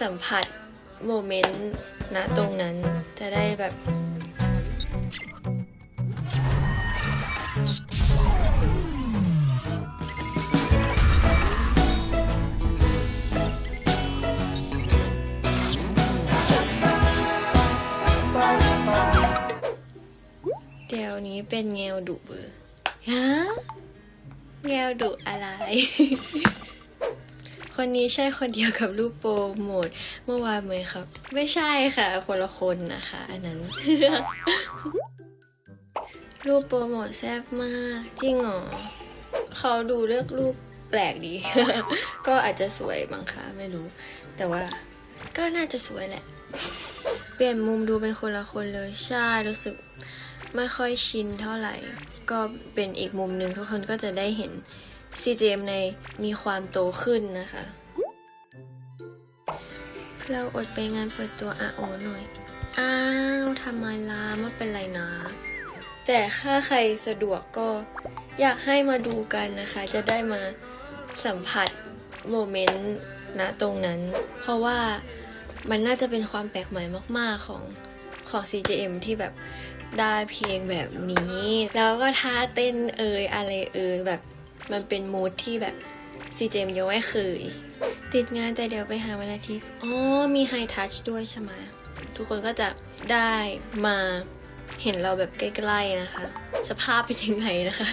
สัมผัสโมเมนต์ณตรงนั้นจะได้แบบเดี๋ยวนี้เป็นแงวดุเบอร์ฮะแงวดุอะไร คนนี้ใช่คนเดียวกับรูปโปรโมทเมื่อวานไหมครับ ไม่ใช่ค่ะ คนละคนนะคะ อันนั้น รูปโปรโมทแซ่บมาก จริงหรอเขาดูเลือกรูปแปลกดี ก็อาจจะสวยบางคะไม่รู้ แต่ว่าก็น่าจะสวยแหละ เปลี่ยนมุมดูเป็นคนละคนเลยใช่รู้สึกไม่ค่อยชินเท่าไหร่ ก็เป็นอีกมุมหนึ่งทุกคนก็จะได้เห็น CJM ในมีความโตขึ้นนะคะ เราอดไปงานเปิดตัว RO หน่อย อ้าวทำไมล่ะไม่เป็นไรนะ แต่ถ้าใครสะดวกก็อยากให้มาดูกันนะคะ จะได้มาสัมผัสโมเมนต์ณตรงนั้น เพราะว่ามันน่าจะเป็นความแปลกใหม่มาก ๆ ของของ CJM ที่แบบได้เพลงแบบนี้ แล้วก็ท่าเต้นเอยอะไรเอยแบบ มันเป็นมูทที่แบบ CJM ยังไม่เคยติดงานแต่เดี๋ยวไปหาวันอาทิตย์อ๋อมีไฮทัชด้วยใช่ไหมทุกคนก็จะได้มาเห็นเราแบบใกล้ๆนะคะ สภาพเป็นยังไงนะคะ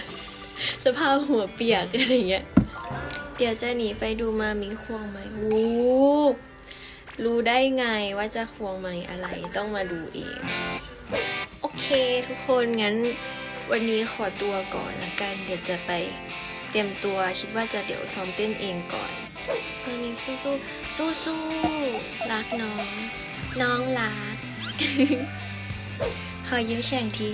สภาพหัวเปียกอะไรอย่างเงี้ยเดี๋ยวจะหนีไปดูมามิงควงไหมโอ้รู้ได้ไงว่าจะควงไหมอะไรต้องมาดูเอง โอเคทุกคนงั้นวันนี้ขอตัวก่อนละกัน เดี๋ยวจะไป เตรียมตัวคิดว่าจะเดี๋ยวซ้อมเต้นเองก่อนมามิงสู้สู้สู้สู้รักน้อง น้องรัก ขอยิ้มแฉ่งที